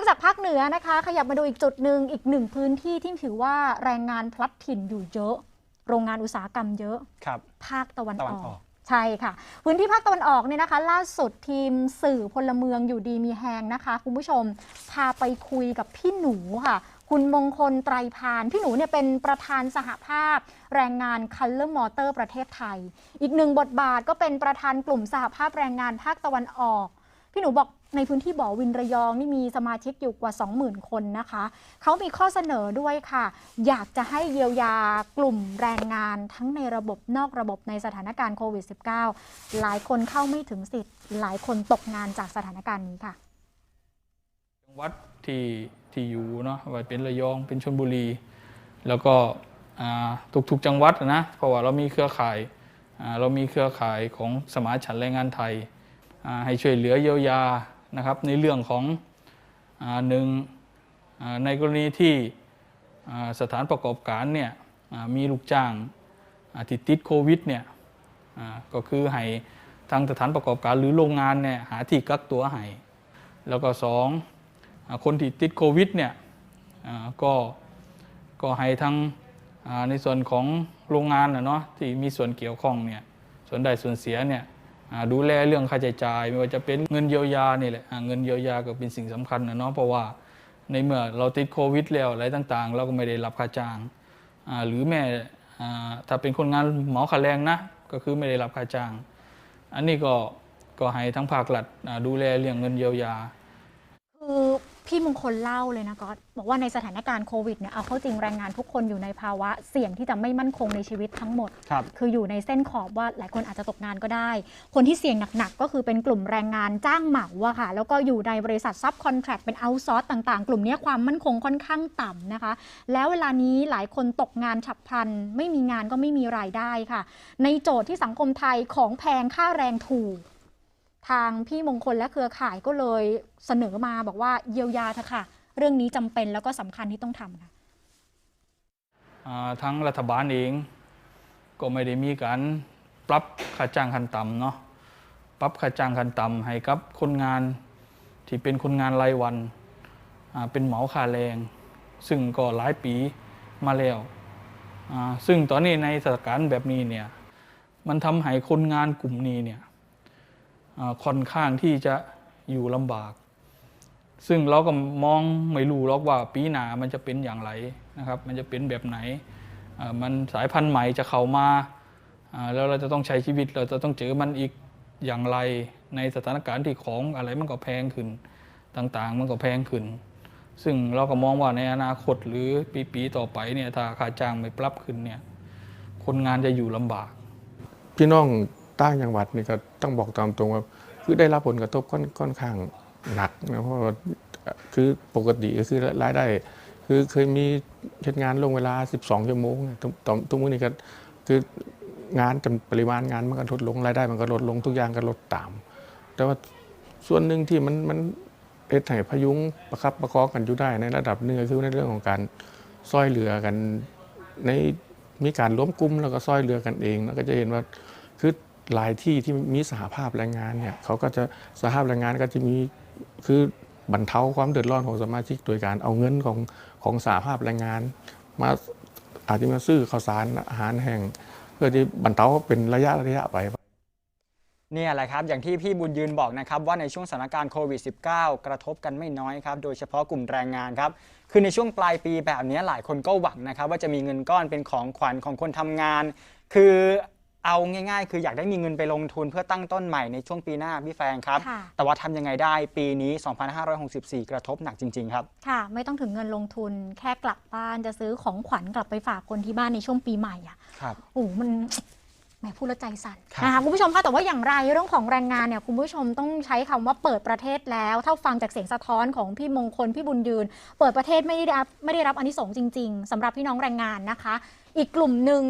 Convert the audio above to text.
อกจากภาคเหนือนะคะ ขยับมาดูอีกจุดหนึ่งอีกหนึ่งพื้นที่ที่ถือว่าแรงงานพลัดถิ่นอยู่เยอะ โรงงานอุตสาหกรรมเยอะครับภาคตะวันตะวันออออกกใช่ค่ะ พื้นที่ภาคตะวันออกเนี่ยนะคะ ล่าสุดทีมสื่อพลเมืองอยู่ดีมีแหงนะคะ คุณผู้ชมพาไปคุยกับพี่หนูค่ะ คุณมงคลไตรพาน พี่หนูเนี่ยเป็นประธานสหภาพ แรงงาน Color Motor ประเทศไทย อีกหนึ่งบทบาทก็เป็นประธานกลุ่มสหภาพแรงงานภาคตะวันออก พี่หนูบอกในพื้นที่บ่อวินระยองนี่มีสมาชิกอยู่กว่า 20,000 คนนะคะ เขามีข้อเสนอด้วยค่ะ อยากจะให้เยียวยากลุ่มแรงงานทั้งในระบบนอกระบบในสถานการณ์โควิด -19 หลายคนเข้าไม่ถึงสิทธิ์ หลายคนตกงานจากสถานการณ์นี้ค่ะ จังหวัดที่ที่อยู่เนาะว่าเป็นระยองเป็นชลบุรี แล้วก็ทุกๆจังหวัดนะเพราะว่าเรามีเครือข่ายเรามีเครือข่ายของสมาชันแรงงานไทย ให้ช่วยเหลือเยียวยานะครับในเรื่องของอหนึ่งในกรณีที่สถานประกอบการเนี่ยมีลูกจ้างอ่าที่ติดโควิดเนี่ยก็คือให้ทางสถานประกอบการหรือโรงงานเนี่ยหาที่กักตัวให้แล้วก็สองคนที่ติดโควิดเนี่ยก็ก็ให้ทั้งในส่วนของโรงงานนะเนาะที่มีส่วนเกี่ยวข้องเนี่ยส่วนใดส่วนเสียเนี่ย ดูแลเรื่องค่าใช้จ่าย ไม่ว่าจะเป็นเงินเยียวยานี่แหละเงินเยียวยาก็เป็นสิ่งสำคัญนะเนาะเพราะว่าในเมื่อเราติดโควิดแล้วอะไรต่างๆ เราก็ไม่ได้รับค่าจ้าง หรือแม่ถ้าเป็นคนงานหมอขาแรงนะ ก็คือไม่ได้รับค่าจ้าง อันนี้ก็ก็ให้ทั้งภาครัฐดูแลเรื่องเงินเยียวยา พี่มงคลเล่าเลยนะก๊อตบอกว่าในสถานการณ์โควิดเนี่ยเอาเข้าจริงแรงงานทุกคนอยู่ในภาวะเสี่ยงที่จะไม่มั่นคงในชีวิตทั้งหมดครับ คืออยู่ในเส้นขอบว่าหลายคนอาจจะตกงานก็ได้ คนที่เสี่ยงหนักๆ ก็คือเป็นกลุ่มแรงงานจ้างเหมาอะค่ะ แล้วก็อยู่ในบริษัทซับคอนแทรคเป็นเอาซอร์สต่างๆ กลุ่มเนี้ยความมั่นคงค่อนข้างต่ำนะคะ แล้วเวลานี้หลายคนตกงานฉับพลัน ไม่มีงานก็ไม่มีรายได้ค่ะ ในโจทย์ที่สังคมไทยของแพงค่าแรงถูก ทางพี่มงคลและเครือข่ายก็เลยเสนอมาบอกว่าเยียวยาเถอะค่ะ เรื่องนี้จำเป็นแล้วก็สำคัญที่ต้องทำค่ะ อ่าทั้งรัฐบาลเองก็ไม่ได้มีการปรับค่าจ้างขั้นต่ำเนาะปรับค่าจ้างขั้นต่ำให้กับคนงานที่เป็นคนงานรายวันอ่าเป็นเหมาค่าแรง ซึ่งก็หลายปีมาแล้วอ่าซึ่งตอนนี้ในสถานการณ์แบบนี้เนี่ยมันทำให้คนงานกลุ่มนี้เนี่ย ค่อนข้างที่จะอยู่ลำบาก ซึ่งเราก็มองไม่รู้หรอกว่าปีหนามันจะเป็นอย่างไรนะครับ มันจะเป็นแบบไหน มันสายพันธุ์ใหม่จะเข้ามาอ่าแล้วเราจะต้องใช้ชีวิตเราจะต้องเจอมันอีกอย่างไรในสถานการณ์ที่ของอะไรมันก็แพงขึ้นต่างๆ มันก็แพงขึ้น ซึ่งเราก็มองว่าในอนาคตหรือปีๆต่อไปเนี่ยถ้าค่าจ้างไม่ปรับขึ้นเนี่ยคนงานจะอยู่ลำบาก พี่น้อง ต่างจังหวัดนี่ก็ต้องบอกตามตรงว่าคือได้รับผลกระทบค่อนค่อนข้างหนักนะเพราะว่าคือปกติก็คือรายได้ คือเคยมีเฮ็ดงานลงเวลา 12 ชั่วโมงเนี่ยตรงตรงตรงนี้ก็คืองานจำปริมาณงานมันก็ลดลงรายได้มันก็ลดลงทุกอย่างก็ลดตาม แต่ว่าส่วนหนึ่งที่มันมันเอ็ดให้พยุงประคับประคองกันอยู่ได้ในระดับหนึ่งคือในเรื่องของการซอยเหลือกันในมีการล้มกลุ่มแล้วก็ซอยเหลือกันเองแล้วก็จะเห็นว่าคือ หลายที่ที่มีสหภาพแรงงานเนี่ยเขาก็จะสหภาพแรงงานก็จะมีคือบรรเทาความเดือดร้อนของสมาชิกโดยการเอาเงินของของสหภาพแรงงาน มาอาจจะมาซื้อข้าวสารอาหารแห้งเพื่อที่บรรเทาเป็นระยะระยะไปเนี่ยแหละครับ อย่างที่พี่บุญยืนบอกนะครับว่าในช่วงสถานการณ์โควิด -19 กระทบกันไม่น้อยครับ โดยเฉพาะกลุ่มแรงงานครับ คือในช่วงปลายปีแบบนี้หลายคนก็หวังนะครับ ว่าจะมีเงินก้อนเป็นของขวัญของคนทำงาน คือ เอาง่ายๆ คืออยากได้มีเงินไปลงทุนเพื่อตั้งต้นใหม่ในช่วงปีหน้าพี่แฟงครับค่ะแต่ว่าทำยังไงได้ปีนี้ 2564 กระทบหนักจริง ๆ ครับ ค่ะ ไม่ต้องถึงเงินลงทุนแค่กลับบ้านจะซื้อของขวัญกลับไปฝากคนที่บ้านในช่วงปีใหม่อะครับโอ้โหมันแหมพูดแล้วใจสั่นครับนะคะคุณผู้ชมคะแต่ว่าอย่างไรเรื่องของแรงงานเนี่ยคุณผู้ชมต้องใช้คำว่าเปิดประเทศแล้ว ถ้าฟังจากเสียงสะท้อนของพี่มงคลพี่บุญยืน เปิดประเทศไม่ได้รับไม่ได้รับอานิสงส์จริง ๆสำหรับพี่น้องแรงงานนะคะ อีกกลุ่มหนึ่ง